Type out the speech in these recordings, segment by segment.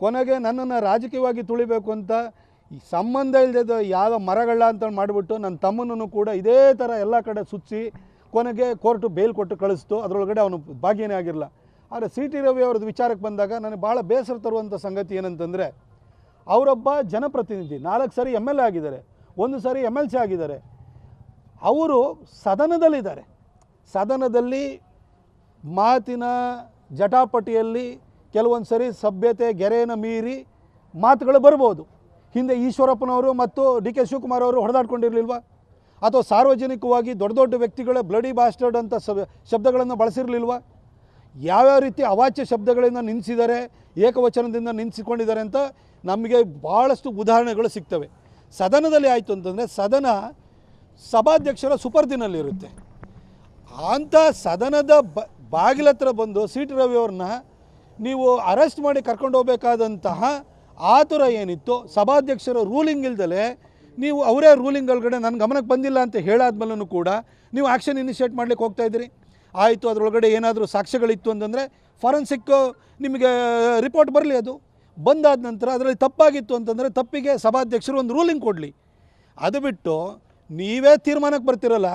ಕೊನೆಗೆ ನನ್ನನ್ನು ರಾಜಕೀಯವಾಗಿ ತುಳಿಬೇಕು ಅಂತ ಸಂಬಂಧ ಇಲ್ಲದ ಯಾವ ಮರಗಳ ಅಂತ ಮಾಡಿಬಿಟ್ಟು ನನ್ನ ತಮ್ಮನನ್ನು ಕೂಡ ಇದೇ ಥರ ಎಲ್ಲ ಕಡೆ ಸುತ್ತಿ ಕೊನೆಗೆ ಕೋರ್ಟು ಬೇಲ್ ಕೊಟ್ಟು ಕಳಿಸ್ತು. ಅದರೊಳಗಡೆ ಅವನು ಭಾಗಿಯೇ ಆಗಿರಲ್ಲ ಆದರೆ ಸಿ ಟಿ ರವಿ ಅವ್ರದ್ದು ವಿಚಾರಕ್ಕೆ ಬಂದಾಗ ನನಗೆ ಭಾಳ ಬೇಸರ ತರುವಂಥ ಸಂಗತಿ ಏನಂತಂದರೆ ಅವರೊಬ್ಬ ಜನಪ್ರತಿನಿಧಿ, ನಾಲ್ಕು ಸಾರಿ ಎಂ ಎಲ್ ಎ ಆಗಿದ್ದಾರೆ, ಒಂದು ಸಾರಿ ಎಂ ಎಲ್ ಸಿ ಆಗಿದ್ದಾರೆ. ಅವರು ಸದನದಲ್ಲಿದ್ದಾರೆ. ಸದನದಲ್ಲಿ ಮಾತಿನ ಜಟಾಪಟಿಯಲ್ಲಿ ಕೆಲವೊಂದು ಸರಿ ಸಭ್ಯತೆ ಗೆರೆಯನ್ನು ಮೀರಿ ಮಾತುಗಳು ಬರ್ಬೋದು. ಹಿಂದೆ ಈಶ್ವರಪ್ಪನವರು ಮತ್ತು ಡಿ ಕೆ ಶಿವಕುಮಾರ್ ಅವರು ಹೊಡೆದಾಡ್ಕೊಂಡಿರಲಿಲ್ವಾ? ಅಥವಾ ಸಾರ್ವಜನಿಕವಾಗಿ ದೊಡ್ಡ ದೊಡ್ಡ ವ್ಯಕ್ತಿಗಳ ಬ್ಲಡಿ ಬಾಸ್ಟರ್ಡ್ ಅಂತ ಶಬ್ದಗಳನ್ನು ಬಳಸಿರಲಿಲ್ವಾ? ಯಾವ್ಯಾವ ರೀತಿ ಅವಾಚ್ಯ ಶಬ್ದಗಳಿಂದ ನಿಲ್ಲಿಸಿದ್ದಾರೆ ಏಕವಚನದಿಂದ ನಿಲ್ಲಿಸಿಕೊಂಡಿದ್ದಾರೆ ಅಂತ ನಮಗೆ ಭಾಳಷ್ಟು ಉದಾಹರಣೆಗಳು ಸಿಗ್ತವೆ. ಸದನದಲ್ಲಿ ಆಯಿತು ಅಂತಂದರೆ ಸದನ ಸಭಾಧ್ಯಕ್ಷರ ಸುಪರ್ದಿನಲ್ಲಿರುತ್ತೆ. ಅಂಥ ಸದನದ ಬ ಬಾಗಿಲ ಹತ್ರ ಬಂದು ಸಿ ಟಿ ರವಿ ಅವ್ರನ್ನ ನೀವು ಅರೆಸ್ಟ್ ಮಾಡಿ ಕರ್ಕೊಂಡು ಹೋಗಬೇಕಾದಂತಹ ಆತುರ ಏನಿತ್ತು ಸಭಾಧ್ಯಕ್ಷರ ರೂಲಿಂಗ್ ಇಲ್ದಲೆ ನೀವು ಅವರೇ ರೂಲಿಂಗ್ ಒಳಗಡೆ ನನ್ನ ಗಮನಕ್ಕೆ ಬಂದಿಲ್ಲ ಅಂತ ಹೇಳಾದ್ಮೇಲೂ ಕೂಡ ನೀವು ಆ್ಯಕ್ಷನ್ ಇನಿಷಿಯೇಟ್ ಮಾಡ್ಲಿಕ್ಕೆ ಹೋಗ್ತಾ ಇದ್ದೀರಿ. ಆಯಿತು, ಅದರೊಳಗಡೆ ಏನಾದರೂ ಸಾಕ್ಷ್ಯಗಳಿತ್ತು ಅಂತಂದರೆ ಫಾರೆನ್ಸಿಕ್ ನಿಮಗೆ ರಿಪೋರ್ಟ್ ಬರಲಿ ಅದು. ಬಂದಾದ ನಂತರ ಅದರಲ್ಲಿ ತಪ್ಪಾಗಿತ್ತು ಅಂತಂದರೆ ತಪ್ಪಿಗೆ ಸಭಾಧ್ಯಕ್ಷರು ಒಂದು ರೂಲಿಂಗ್ ಕೊಡಲಿ. ಅದು ಬಿಟ್ಟು ನೀವೇ ತೀರ್ಮಾನಕ್ಕೆ ಬರ್ತಿರಲ್ಲ,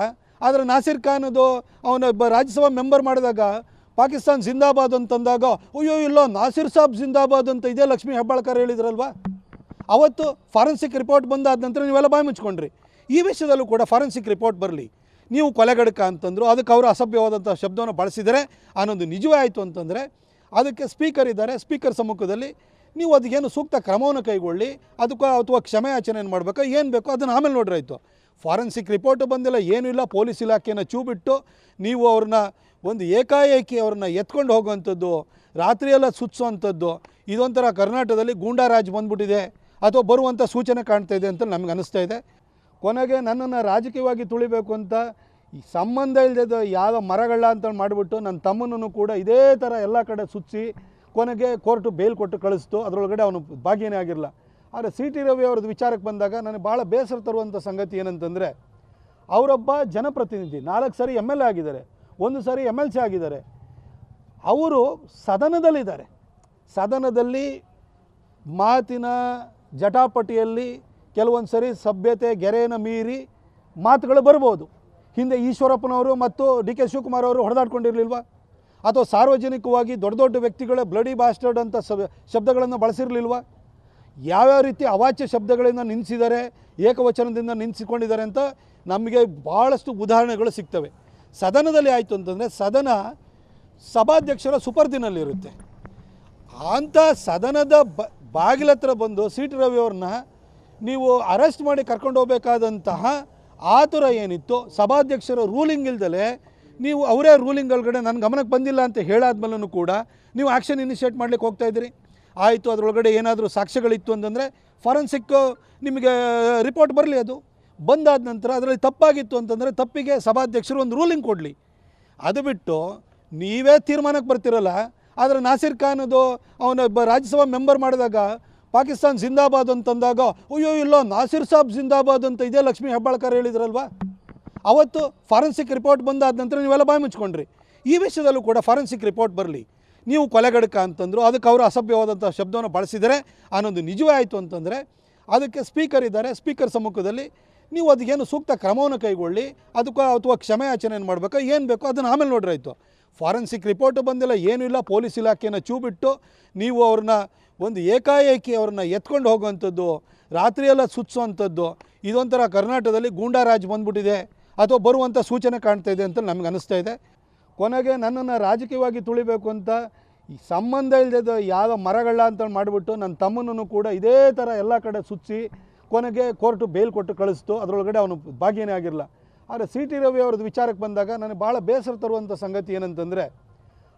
ಆದರೆ ನಾಸಿರ್ ಖಾನದು ಅವನ ಒಬ್ಬ ರಾಜ್ಯಸಭಾ ಮೆಂಬರ್ ಮಾಡಿದಾಗ ಪಾಕಿಸ್ತಾನ್ ಜಿಂದಾಬಾದ್ ಅಂತಂದಾಗ, ಅಯ್ಯೋ, ಇಲ್ಲ, ನಾಸಿರ್ ಸಾಬ್ ಜಿಂದಾಬಾದ್ ಅಂತ ಇದೇ ಲಕ್ಷ್ಮೀ ಹೆಬ್ಬಾಳ್ಕರ್ ಹೇಳಿದ್ರಲ್ವಾ? ಅವತ್ತು ಫಾರೆನ್ಸಿಕ್ ರಿಪೋರ್ಟ್ ಬಂದಾದ ನಂತರ ನೀವೆಲ್ಲ ಬಾಯಿ ಮುಚ್ಕೊಂಡ್ರಿ. ಈ ವಿಷಯದಲ್ಲೂ ಕೂಡ ಫಾರೆನ್ಸಿಕ್ ರಿಪೋರ್ಟ್ ಬರಲಿ. ನೀವು ಕೊಲೆಗಡಕ ಅಂತಂದರು, ಅದಕ್ಕೆ ಅವರು ಅಸಭ್ಯವಾದಂಥ ಶಬ್ದವನ್ನು ಬಳಸಿದರೆ, ಆನೊಂದು ನಿಜವೇ ಆಯಿತು ಅಂತಂದರೆ, ಅದಕ್ಕೆ ಸ್ಪೀಕರ್ ಇದ್ದಾರೆ. ಸ್ಪೀಕರ್ ಸಮ್ಮುಖದಲ್ಲಿ ನೀವು ಅದಕ್ಕೇನು ಸೂಕ್ತ ಕ್ರಮವನ್ನು ಕೈಗೊಳ್ಳಿ, ಅದಕ್ಕೂ ಅಥವಾ ಕ್ಷಮೆಯಾಚನೆಯನ್ನು ಮಾಡಬೇಕು, ಏನು ಬೇಕೋ ಅದನ್ನು ಆಮೇಲೆ ನೋಡ್ರಿ ಆಯಿತು. ಫಾರೆನ್ಸಿಕ್ ರಿಪೋರ್ಟು ಬಂದಿಲ್ಲ, ಏನೂ ಇಲ್ಲ, ಪೊಲೀಸ್ ಇಲಾಖೆಯನ್ನು ಚೂ ಬಿಟ್ಟು ನೀವು ಅವ್ರನ್ನ ಒಂದು ಏಕಾಏಕಿ ಅವ್ರನ್ನ ಎತ್ಕೊಂಡು ಹೋಗುವಂಥದ್ದು, ರಾತ್ರಿಯೆಲ್ಲ ಸುತ್ತಿಸುವಂಥದ್ದು ಇದೊಂಥರ ಕರ್ನಾಟಕದಲ್ಲಿ ಗೂಂಡಾರಾಜ್ ಬಂದ್ಬಿಟ್ಟಿದೆ ಅಥವಾ ಬರುವಂಥ ಸೂಚನೆ ಕಾಣ್ತಾ ಇದೆ ಅಂತ ನಮ್ಗೆ ಅನಿಸ್ತಾ ಇದೆ. ಕೊನೆಗೆ ನನ್ನನ್ನು ರಾಜಕೀಯವಾಗಿ ತುಳಿಬೇಕು ಅಂತ ಸಂಬಂಧ ಇಲ್ಲದ ಯಾವ ಮರಗಳ ಅಂತ ಮಾಡಿಬಿಟ್ಟು ನನ್ನ ತಮ್ಮನನ್ನು ಕೂಡ ಇದೇ ಥರ ಎಲ್ಲ ಕಡೆ ಸುತ್ತಿಸಿ ಕೊನೆಗೆ ಕೋರ್ಟು ಬೇಲ್ ಕೊಟ್ಟು ಕಳಿಸ್ತು, ಅದರೊಳಗಡೆ ಅವನು ಭಾಗಿಯೇ ಆಗಿರಲ್ಲ. ಆದರೆ ಸಿ ಟಿ ರವಿ ಅವ್ರದ್ದು ವಿಚಾರಕ್ಕೆ ಬಂದಾಗ ನನಗೆ ಭಾಳ ಬೇಸರ ತರುವಂಥ ಸಂಗತಿ ಏನಂತಂದರೆ, ಅವರೊಬ್ಬ ಜನಪ್ರತಿನಿಧಿ, ನಾಲ್ಕು ಸಾರಿ ಎಂ ಎಲ್ ಎ ಆಗಿದ್ದಾರೆ, ಒಂದು ಸಾರಿ ಎಂ ಎಲ್ ಸಿ ಆಗಿದ್ದಾರೆ, ಅವರು ಸದನದಲ್ಲಿದ್ದಾರೆ. ಸದನದಲ್ಲಿ ಮಾತಿನ ಜಟಾಪಟಿಯಲ್ಲಿ ಕೆಲವೊಂದು ಸರಿ ಸಭ್ಯತೆ ಗೆರೆಯನ್ನು ಮೀರಿ ಮಾತುಗಳು ಬರ್ಬೋದು. ಹಿಂದೆ ಈಶ್ವರಪ್ಪನವರು ಮತ್ತು ಡಿ ಕೆ ಶಿವಕುಮಾರ್ ಅವರು ಹೊಡೆದಾಡ್ಕೊಂಡಿರಲಿಲ್ವಾ? ಅಥವಾ ಸಾರ್ವಜನಿಕವಾಗಿ ದೊಡ್ಡ ದೊಡ್ಡ ವ್ಯಕ್ತಿಗಳ ಬ್ಲಡಿ ಬಾಸ್ಟರ್ಡ್ ಅಂತ ಶಬ್ದಗಳನ್ನು ಬಳಸಿರಲಿಲ್ವಾ? ಯಾವ್ಯಾವ ರೀತಿ ಅವಾಚ್ಯ ಶಬ್ದಗಳಿಂದ ನಿಲ್ಲಿಸಿದ್ದಾರೆ ಏಕವಚನದಿಂದ ನಿಲ್ಲಿಸಿಕೊಂಡಿದ್ದಾರೆ ಅಂತ ನಮಗೆ ಭಾಳಷ್ಟು ಉದಾಹರಣೆಗಳು ಸಿಗ್ತವೆ. ಸದನದಲ್ಲಿ ಆಯಿತು ಅಂತಂದರೆ ಸದನ ಸಭಾಧ್ಯಕ್ಷರ ಸುಪರ್ದಿನಲ್ಲಿರುತ್ತೆ. ಅಂಥ ಸದನದ ಬ ಬಾಗಿಲತ್ರ ಬಂದು ಸಿ ಟಿ ರವಿ ಅವ್ರನ್ನ ನೀವು ಅರೆಸ್ಟ್ ಮಾಡಿ ಕರ್ಕೊಂಡು ಹೋಗಬೇಕಾದಂತಹ ಆತುರ ಏನಿತ್ತು, ಸಭಾಧ್ಯಕ್ಷರ ರೂಲಿಂಗ್ ಇಲ್ದಲೇ ನೀವು ಅವರೇ ರೂಲಿಂಗ್ ಒಳಗಡೆ ನನ್ನ ಗಮನಕ್ಕೆ ಬಂದಿಲ್ಲ ಅಂತ ಹೇಳಾದ್ಮೇಲೂ ಕೂಡ ನೀವು ಆ್ಯಕ್ಷನ್ ಇನಿಷಿಯೇಟ್ ಮಾಡ್ಲಿಕ್ಕೆ ಹೋಗ್ತಾ ಇದ್ದೀರಿ. ಆಯಿತು, ಅದರೊಳಗಡೆ ಏನಾದರೂ ಸಾಕ್ಷ್ಯಗಳಿತ್ತು ಅಂತಂದರೆ ಫಾರೆನ್ಸಿಕ್ ನಿಮಗೆ ರಿಪೋರ್ಟ್ ಬರಲಿ ಅದು. ಬಂದಾದ ನಂತರ ಅದರಲ್ಲಿ ತಪ್ಪಾಗಿತ್ತು ಅಂತಂದರೆ ತಪ್ಪಿಗೆ ಸಭಾಧ್ಯಕ್ಷರು ಒಂದು ರೂಲಿಂಗ್ ಕೊಡಲಿ. ಅದು ಬಿಟ್ಟು ನೀವೇ ತೀರ್ಮಾನಕ್ಕೆ ಬರ್ತಿರಲ್ಲ, ಆದರೆ ನಾಸಿರ್ ಖಾನದು ಅವನ ಒಬ್ಬ ರಾಜ್ಯಸಭಾ ಮೆಂಬರ್ ಮಾಡಿದಾಗ ಪಾಕಿಸ್ತಾನ್ ಜಿಂದಾಬಾದ್ ಅಂತಂದಾಗ, ಅಯ್ಯೋ, ಇಲ್ಲ, ನಾಸಿರ್ ಸಾಬ್ ಜಿಂದಾಬಾದ್ ಅಂತ ಇದೇ ಲಕ್ಷ್ಮೀ ಹೆಬ್ಬಾಳ್ಕರ್ ಹೇಳಿದ್ರಲ್ವಾ? ಅವತ್ತು ಫಾರೆನ್ಸಿಕ್ ರಿಪೋರ್ಟ್ ಬಂದಾದ ನಂತರ ನೀವೆಲ್ಲ ಬಾಯಿ ಮುಚ್ಕೊಂಡ್ರಿ. ಈ ವಿಷಯದಲ್ಲೂ ಕೂಡ ಫಾರೆನ್ಸಿಕ್ ರಿಪೋರ್ಟ್ ಬರಲಿ. ನೀವು ಕೊಲೆಗಡಕ ಅಂತಂದರು, ಅದಕ್ಕೆ ಅವರು ಅಸಭ್ಯವಾದಂಥ ಶಬ್ದವನ್ನು ಬಳಸಿದರೆ ಅನ್ನೊಂದು ನಿಜವೇ ಆಯಿತು ಅಂತಂದರೆ, ಅದಕ್ಕೆ ಸ್ಪೀಕರ್ ಇದ್ದಾರೆ ಸ್ಪೀಕರ್ ಸಮ್ಮುಖದಲ್ಲಿ ನೀವು ಅದಕ್ಕೇನು ಸೂಕ್ತ ಕ್ರಮವನ್ನು ಕೈಗೊಳ್ಳಿ, ಅದಕ್ಕೆ ಅಥವಾ ಕ್ಷಮೆಯಾಚನೆಯನ್ನು ಮಾಡಬೇಕು, ಏನು ಬೇಕೋ ಅದನ್ನು ಆಮೇಲೆ ನೋಡ್ರಿ ಆಯಿತು. ಫಾರೆನ್ಸಿಕ್ ರಿಪೋರ್ಟು ಬಂದಿಲ್ಲ, ಏನೂ ಇಲ್ಲ, ಪೊಲೀಸ್ ಇಲಾಖೆಯನ್ನು ಚೂಬಿಟ್ಟು ನೀವು ಅವ್ರನ್ನ ಒಂದು ಏಕಾಏಕಿ ಅವ್ರನ್ನ ಎತ್ಕೊಂಡು ಹೋಗುವಂಥದ್ದು, ರಾತ್ರಿಯೆಲ್ಲ ಸುತ್ತಿಸುವಂಥದ್ದು ಇದೊಂಥರ ಕರ್ನಾಟಕದಲ್ಲಿ ಗೂಂಡಾರಾಜ್ ಬಂದ್ಬಿಟ್ಟಿದೆ, ಅಥವಾ ಬರುವಂಥ ಸೂಚನೆ ಕಾಣ್ತಾ ಇದೆ ಅಂತ ನಮಗೆ ಅನ್ನಿಸ್ತಾ ಇದೆ. ಕೊನೆಗೆ ನನ್ನನ್ನು ರಾಜಕೀಯವಾಗಿ ತುಳಿಬೇಕು ಅಂತ ಸಂಬಂಧ ಇಲ್ಲದ ಯಾವ ಮರಗಳ ಅಂತ ಮಾಡಿಬಿಟ್ಟು ನನ್ನ ತಮ್ಮನನ್ನು ಕೂಡ ಇದೇ ಥರ ಎಲ್ಲ ಕಡೆ ಸುತ್ತಿಸಿ ಕೊನೆಗೆ ಕೋರ್ಟು ಬೇಲ್ ಕೊಟ್ಟು ಕಳಿಸ್ತು. ಅದರೊಳಗಡೆ ಅವನು ಭಾಗಿಯೇ ಆಗಿರಲ್ಲ ಆದರೆ ಸಿ ಟಿ ರವಿ ಅವ್ರದ್ದು ವಿಚಾರಕ್ಕೆ ಬಂದಾಗ ನನಗೆ ಭಾಳ ಬೇಸರ ತರುವಂಥ ಸಂಗತಿ ಏನಂತಂದರೆ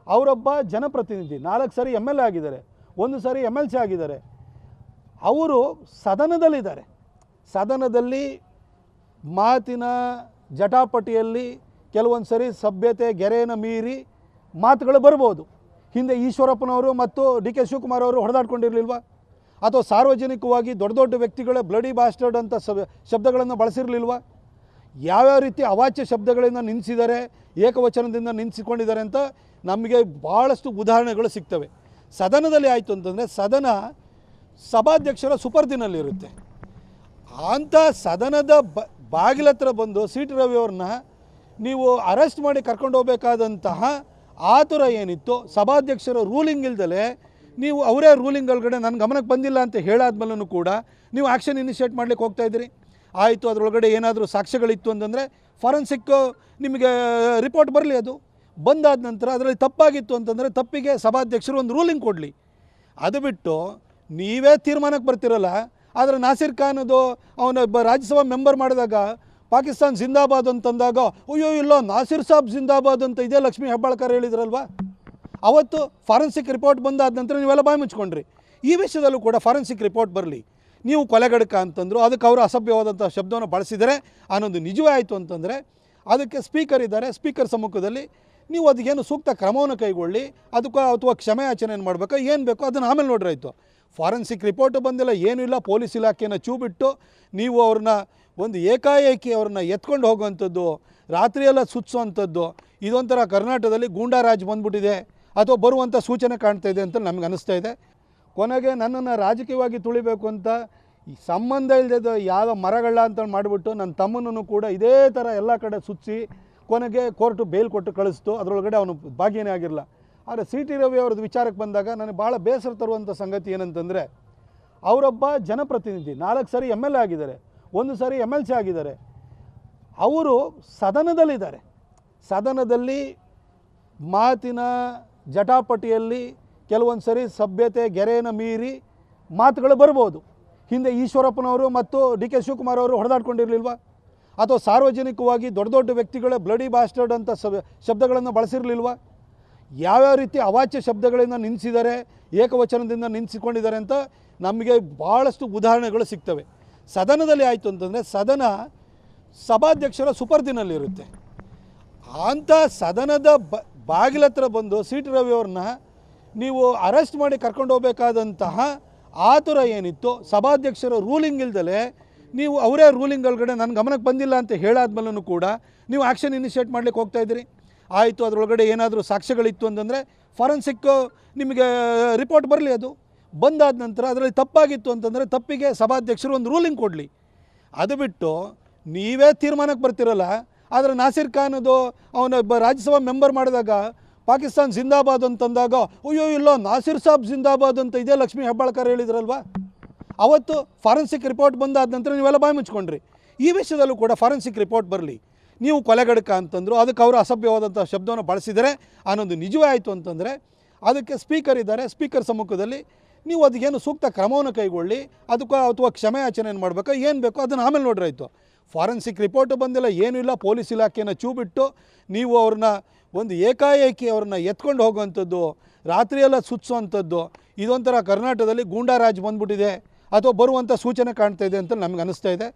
ಅವರೊಬ್ಬ ಜನಪ್ರತಿನಿಧಿ, ನಾಲ್ಕು ಸಾರಿ ಎಂ ಎಲ್ ಎ ಆಗಿದ್ದಾರೆ, ಒಂದು ಸಾರಿ ಎಂ ಎಲ್ ಸಿ ಆಗಿದ್ದಾರೆ. ಅವರು ಸದನದಲ್ಲಿದ್ದಾರೆ. ಸದನದಲ್ಲಿ ಮಾತಿನ ಜಟಾಪಟಿಯಲ್ಲಿ ಕೆಲವೊಂದು ಸರಿ ಸಭ್ಯತೆ ಗೆರೆಯನ್ನು ಮೀರಿ ಮಾತುಗಳು ಬರ್ಬೋದು. ಹಿಂದೆ ಈಶ್ವರಪ್ಪನವರು ಮತ್ತು ಡಿ ಕೆ ಶಿವಕುಮಾರ್ ಅವರು ಹೊಡೆದಾಡ್ಕೊಂಡಿರಲಿಲ್ವಾ? ಅಥವಾ ಸಾರ್ವಜನಿಕವಾಗಿ ದೊಡ್ಡ ದೊಡ್ಡ ವ್ಯಕ್ತಿಗಳ ಬ್ಲಡಿ ಬಾಸ್ಟರ್ಡ್ ಅಂತ ಶಬ್ದಗಳನ್ನು ಬಳಸಿರಲಿಲ್ವಾ? ಯಾವ್ಯಾವ ರೀತಿ ಅವಾಚ್ಯ ಶಬ್ದಗಳಿಂದ ನಿಲ್ಲಿಸಿದ್ದಾರೆ ಏಕವಚನದಿಂದ ನಿಂತಿಸಿಕೊಂಡಿದ್ದಾರೆ ಅಂತ ನಮಗೆ ಭಾಳಷ್ಟು ಉದಾಹರಣೆಗಳು ಸಿಗ್ತವೆ. ಸದನದಲ್ಲಿ ಆಯಿತು ಅಂತಂದರೆ ಸದನ ಸಭಾಧ್ಯಕ್ಷರ ಸುಪರ್ದಿನಲ್ಲಿರುತ್ತೆ. ಅಂಥ ಸದನದ ಬ ಬಾಗಿಲ ಹತ್ರ ಬಂದು ಸಿ ಟಿ ರವಿ ಅವ್ರನ್ನ ನೀವು ಅರೆಸ್ಟ್ ಮಾಡಿ ಕರ್ಕೊಂಡು ಹೋಗಬೇಕಾದಂತಹ ಆತುರ ಏನಿತ್ತು, ಸಭಾಧ್ಯಕ್ಷರ ರೂಲಿಂಗ್ ಇಲ್ದಲೆ ನೀವು ಅವರೇ ರೂಲಿಂಗ್ ಒಳಗಡೆ ನನ್ನ ಗಮನಕ್ಕೆ ಬಂದಿಲ್ಲ ಅಂತ ಹೇಳಾದ್ಮೇಲೂ ಕೂಡ ನೀವು ಆ್ಯಕ್ಷನ್ ಇನಿಷಿಯೇಟ್ ಮಾಡ್ಲಿಕ್ಕೆ ಹೋಗ್ತಾ ಇದ್ದೀರಿ. ಆಯಿತು, ಅದರೊಳಗಡೆ ಏನಾದರೂ ಸಾಕ್ಷ್ಯಗಳಿತ್ತು ಅಂತಂದರೆ ಫಾರೆನ್ಸಿಕ್ ನಿಮಗೆ ರಿಪೋರ್ಟ್ ಬರಲಿ ಅದು. ಬಂದಾದ ನಂತರ ಅದರಲ್ಲಿ ತಪ್ಪಾಗಿತ್ತು ಅಂತಂದರೆ ತಪ್ಪಿಗೆ ಸಭಾಧ್ಯಕ್ಷರು ಒಂದು ರೂಲಿಂಗ್ ಕೊಡಲಿ. ಅದು ಬಿಟ್ಟು ನೀವೇ ತೀರ್ಮಾನಕ್ಕೆ ಬರ್ತಿರಲ್ಲ, ಆದರೆ ನಾಸಿರ್ ಖಾನ್ ಅವನ ಒಬ್ಬ ರಾಜ್ಯಸಭಾ ಮೆಂಬರ್ ಮಾಡಿದಾಗ ಪಾಕಿಸ್ತಾನ್ ಜಿಂದಾಬಾದ್ ಅಂತಂದಾಗ ಅಯ್ಯೋ, ಇಲ್ಲ, ನಾಸಿರ್ ಸಾಬ್ ಜಿಂದಾಬಾದ್ ಅಂತ ಇದೇ ಲಕ್ಷ್ಮೀ ಹೆಬ್ಬಾಳ್ಕರ್ ಹೇಳಿದ್ರಲ್ವಾ? ಅವತ್ತು ಫಾರೆನ್ಸಿಕ್ ರಿಪೋರ್ಟ್ ಬಂದಾದ ನಂತರ ನೀವೆಲ್ಲ ಬಾಯಿ ಮುಚ್ಕೊಂಡ್ರಿ. ಈ ವಿಷಯದಲ್ಲೂ ಕೂಡ ಫಾರೆನ್ಸಿಕ್ ರಿಪೋರ್ಟ್ ಬರಲಿ. ನೀವು ಕೊಲೆಗಡಕ ಅಂತಂದರು, ಅದಕ್ಕೆ ಅವರು ಅಸಭ್ಯವಾದಂಥ ಶಬ್ದವನ್ನು ಬಳಸಿದರೆ ಅನ್ನೋದು ನಿಜವೇ ಆಯಿತು ಅಂತಂದರೆ, ಅದಕ್ಕೆ ಸ್ಪೀಕರ್ ಇದ್ದಾರೆ. ಸ್ಪೀಕರ್ ಸಮ್ಮುಖದಲ್ಲಿ ನೀವು ಅದಕ್ಕೇನು ಸೂಕ್ತ ಕ್ರಮವನ್ನು ಕೈಗೊಳ್ಳಿ, ಅದಕ್ಕೂ ಅಥವಾ ಕ್ಷಮೆಯಾಚನೆಯನ್ನು ಮಾಡಬೇಕು, ಏನು ಬೇಕೋ ಅದನ್ನು ಆಮೇಲೆ ನೋಡ್ರಿ ಆಯಿತು. ಫಾರೆನ್ಸಿಕ್ ರಿಪೋರ್ಟು ಬಂದಿಲ್ಲ, ಏನೂ ಇಲ್ಲ, ಪೊಲೀಸ್ ಇಲಾಖೆನ ಚೂಬಿಟ್ಟು ನೀವು ಅವ್ರನ್ನ ಒಂದು ಏಕಾಏಕಿ ಅವ್ರನ್ನ ಎತ್ಕೊಂಡು ಹೋಗುವಂಥದ್ದು, ರಾತ್ರಿಯೆಲ್ಲ ಸುತ್ತಿಸುವಂಥದ್ದು ಇದೊಂಥರ ಕರ್ನಾಟಕದಲ್ಲಿ ಗೂಂಡಾರಾಜ್ ಬಂದ್ಬಿಟ್ಟಿದೆ ಅಥವಾ ಬರುವಂಥ ಸೂಚನೆ ಕಾಣ್ತಾ ಇದೆ ಅಂತ ನಮ್ಗೆ ಅನಿಸ್ತಾ ಇದೆ. ಕೊನೆಗೆ ನನ್ನನ್ನು ರಾಜಕೀಯವಾಗಿ ತುಳಿಬೇಕು ಅಂತ ಸಂಬಂಧ ಇಲ್ಲದ ಯಾವ ಮರಗಳ ಅಂತ ಮಾಡಿಬಿಟ್ಟು ನನ್ನ ತಮ್ಮನನ್ನು ಕೂಡ ಇದೇ ಥರ ಎಲ್ಲ ಕಡೆ ಸುತ್ತಿಸಿ ಕೊನೆಗೆ ಕೋರ್ಟು ಬೇಲ್ ಕೊಟ್ಟು ಕಳಿಸ್ತು, ಅದರೊಳಗಡೆ ಅವನು ಭಾಗಿಯೇ ಆಗಿರಲ್ಲ. ಆದರೆ ಸಿ ಟಿ ರವಿ ಅವ್ರದ್ದು ವಿಚಾರಕ್ಕೆ ಬಂದಾಗ ನನಗೆ ಭಾಳ ಬೇಸರ ತರುವಂಥ ಸಂಗತಿ ಏನಂತಂದರೆ, ಅವರೊಬ್ಬ ಜನಪ್ರತಿನಿಧಿ, ನಾಲ್ಕು ಸಾರಿ ಎಂ ಎಲ್ ಎ ಆಗಿದ್ದಾರೆ, ಒಂದು ಸಾರಿ ಎಂ ಎಲ್ ಸಿ ಆಗಿದ್ದಾರೆ. ಅವರು ಸದನದಲ್ಲಿದ್ದಾರೆ. ಸದನದಲ್ಲಿ ಮಾತಿನ ಜಟಾಪಟಿಯಲ್ಲಿ ಕೆಲವೊಂದು ಸರಿ ಸಭ್ಯತೆ, ಗೆರೆಯನ್ನು ಮೀರಿ ಮಾತುಗಳು ಬರ್ಬೋದು. ಹಿಂದೆ ಈಶ್ವರಪ್ಪನವರು ಮತ್ತು ಡಿ ಕೆ ಶಿವಕುಮಾರ್ ಅವರು ಹೊಡೆದಾಡ್ಕೊಂಡಿರಲಿಲ್ವಾ? ಅಥವಾ ಸಾರ್ವಜನಿಕವಾಗಿ ದೊಡ್ಡ ದೊಡ್ಡ ವ್ಯಕ್ತಿಗಳ ಬ್ಲಡಿ ಬಾಸ್ಟರ್ಡ್ ಅಂತ ಶಬ್ದಗಳನ್ನು ಬಳಸಿರಲಿಲ್ವಾ? ಯಾವ್ಯಾವ ರೀತಿ ಅವಾಚ್ಯ ಶಬ್ದಗಳಿಂದ ನಿಲ್ಲಿಸಿದ್ದಾರೆ ಏಕವಚನದಿಂದ ನಿಲ್ಲಿಸಿಕೊಂಡಿದ್ದಾರೆ ಅಂತ ನಮಗೆ ಭಾಳಷ್ಟು ಉದಾಹರಣೆಗಳು ಸಿಗ್ತವೆ. ಸದನದಲ್ಲಿ ಆಯಿತು ಅಂತಂದರೆ ಸದನ ಸಭಾಧ್ಯಕ್ಷರ ಸುಪರ್ದಿನಲ್ಲಿರುತ್ತೆ. ಅಂಥ ಸದನದ ಬ, ಬಾಗಿಲ ಹತ್ರ ಬಂದು ಸಿ ಟಿ ರವಿ ಅವ್ರನ್ನ ನೀವು ಅರೆಸ್ಟ್ ಮಾಡಿ ಕರ್ಕೊಂಡು ಹೋಗಬೇಕಾದಂತಹ ಆತುರ ಏನಿತ್ತು, ಸಭಾಧ್ಯಕ್ಷರ ರೂಲಿಂಗ್ ಇಲ್ದಲೆ ನೀವು ಅವರೇ ರೂಲಿಂಗ್ ಒಳಗಡೆ ನನ್ನ ಗಮನಕ್ಕೆ ಬಂದಿಲ್ಲ ಅಂತ ಹೇಳಾದ್ಮೇಲೂ ಕೂಡ ನೀವು ಆ್ಯಕ್ಷನ್ ಇನಿಷಿಯೇಟ್ ಮಾಡ್ಲಿಕ್ಕೆ ಹೋಗ್ತಾ ಇದ್ದೀರಿ. ಆಯಿತು, ಅದರೊಳಗಡೆ ಏನಾದರೂ ಸಾಕ್ಷ್ಯಗಳಿತ್ತು ಅಂತಂದರೆ ಫಾರೆನ್ಸಿಕ್ ನಿಮಗೆ ರಿಪೋರ್ಟ್ ಬರಲಿ ಅದು. ಬಂದಾದ ನಂತರ ಅದರಲ್ಲಿ ತಪ್ಪಾಗಿತ್ತು ಅಂತಂದರೆ ತಪ್ಪಿಗೆ ಸಭಾಧ್ಯಕ್ಷರು ಒಂದು ರೂಲಿಂಗ್ ಕೊಡಲಿ. ಅದು ಬಿಟ್ಟು ನೀವೇ ತೀರ್ಮಾನಕ್ಕೆ ಬರ್ತಿರಲ್ಲ, ಆದರೆ ನಾಸಿರ್ ಖಾನ್ ಅದು ಅವನ ಒಬ್ಬ ರಾಜ್ಯಸಭಾ ಮೆಂಬರ್ ಮಾಡಿದಾಗ ಪಾಕಿಸ್ತಾನ್ ಜಿಂದಾಬಾದ್ ಅಂತಂದಾಗ, ಅಯ್ಯೋ, ಇಲ್ಲ, ನಾಸಿರ್ ಸಾಬ್ ಜಿಂದಾಬಾದ್ ಅಂತ ಇದೇ ಲಕ್ಷ್ಮೀ ಹೆಬ್ಬಾಳ್ಕರ್ ಹೇಳಿದ್ರಲ್ವಾ? ಅವತ್ತು ಫಾರೆನ್ಸಿಕ್ ರಿಪೋರ್ಟ್ ಬಂದಾದ ನಂತರ ನೀವೆಲ್ಲ ಬಾಯಿ ಮುಚ್ಕೊಂಡ್ರಿ. ಈ ವಿಷಯದಲ್ಲೂ ಕೂಡ ಫಾರೆನ್ಸಿಕ್ ರಿಪೋರ್ಟ್ ಬರಲಿ. ನೀವು ಕೊಲೆಗಡಕ ಅಂತಂದರು, ಅದಕ್ಕೆ ಅವರು ಅಸಭ್ಯವಾದಂಥ ಶಬ್ದವನ್ನು ಬಳಸಿದರೆ ಆನೊಂದು ನಿಜವೇ ಆಯಿತು ಅಂತಂದರೆ, ಅದಕ್ಕೆ ಸ್ಪೀಕರ್ ಇದ್ದಾರೆ, ಸ್ಪೀಕರ್ ಸಮ್ಮುಖದಲ್ಲಿ ನೀವು ಅದಕ್ಕೇನು ಸೂಕ್ತ ಕ್ರಮವನ್ನು ಕೈಗೊಳ್ಳಿ ಅದಕ್ಕೆ ಅಥವಾ ಕ್ಷಮೆಯಾಚನೆಯನ್ನು ಮಾಡಬೇಕು, ಏನು ಬೇಕೋ ಅದನ್ನು ಆಮೇಲೆ ನೋಡ್ರಿ ಆಯಿತು. ಫಾರೆನ್ಸಿಕ್ ರಿಪೋರ್ಟು ಬಂದಿಲ್ಲ, ಏನೂ ಇಲ್ಲ, ಪೊಲೀಸ್ ಇಲಾಖೆಯನ್ನು ಚೂಬಿಟ್ಟು ನೀವು ಅವ್ರನ್ನ ಒಂದು ಏಕಾಏಕಿ ಅವ್ರನ್ನ ಎತ್ಕೊಂಡು ಹೋಗುವಂಥದ್ದು, ರಾತ್ರಿಯೆಲ್ಲ ಸುತ್ತಿಸುವಂಥದ್ದು ಇದೊಂಥರ ಕರ್ನಾಟಕದಲ್ಲಿ ಗೂಂಡಾರಾಜ್ ಬಂದ್ಬಿಟ್ಟಿದೆ, ಅಥವಾ ಬರುವಂಥ ಸೂಚನೆ ಕಾಣ್ತಾ ಇದೆ ಅಂತ ನಮ್ಗೆ ಅನ್ನಿಸ್ತಾ ಇದೆ.